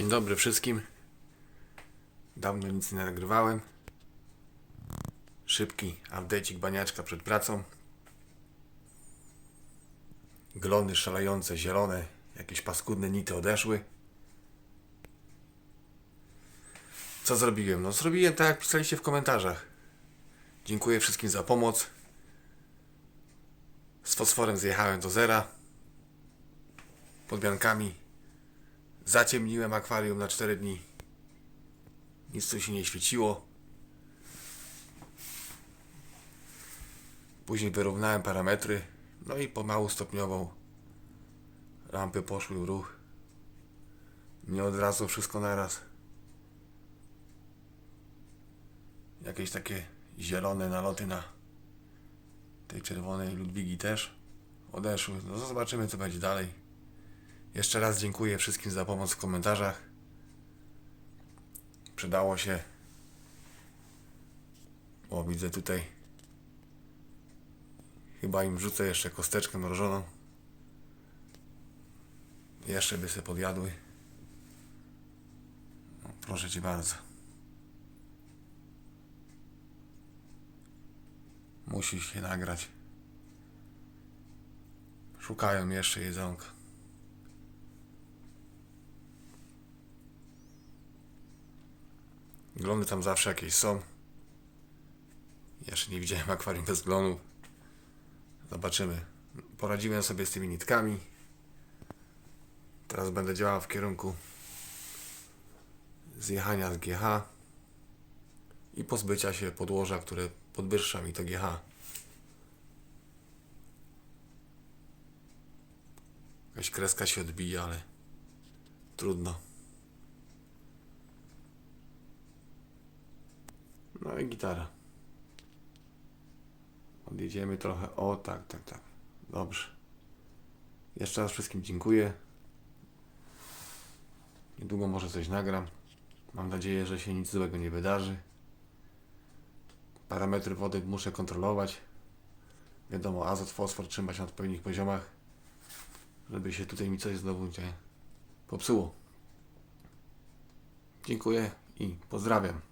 Dzień dobry wszystkim. Dawno nic nie nagrywałem. Szybki update'ik baniaczka przed pracą. Glony szalające, zielone, jakieś paskudne nity odeszły. Co zrobiłem? No zrobiłem tak jak pisaliście w komentarzach. Dziękuję wszystkim za pomoc. Z fosforem zjechałem do zera. Podmiankami Zaciemniłem akwarium na 4 dni. Nic tu się nie świeciło. Później wyrównałem parametry. No i pomału stopniowo lampy poszły w ruch. Nie od razu wszystko naraz. Jakieś takie zielone naloty na tej czerwonej Ludwigi też odeszły. No zobaczymy co będzie dalej. Jeszcze raz dziękuję wszystkim za pomoc w komentarzach. Przydało się. O, widzę tutaj. Chyba im wrzucę jeszcze kosteczkę mrożoną. Jeszcze by się podjadły. No, proszę cię bardzo. Musi się nagrać. Szukają jeszcze jedzonka. Glony tam zawsze jakieś są. Jeszcze nie widziałem akwarium bez glonu. Zobaczymy. Poradziłem sobie z tymi nitkami. Teraz będę działał w kierunku zjechania z GH i pozbycia się podłoża, które podwyższa mi to GH. Jakaś kreska się odbija, ale trudno. I gitara. Odjedziemy trochę. O, tak, tak, tak. Dobrze. Jeszcze raz wszystkim dziękuję. Niedługo może coś nagram. Mam nadzieję, że się nic złego nie wydarzy. Parametry wody muszę kontrolować. Wiadomo, azot, fosfor trzymać na odpowiednich poziomach, żeby się tutaj mi coś znowu nie popsuło. Dziękuję i pozdrawiam.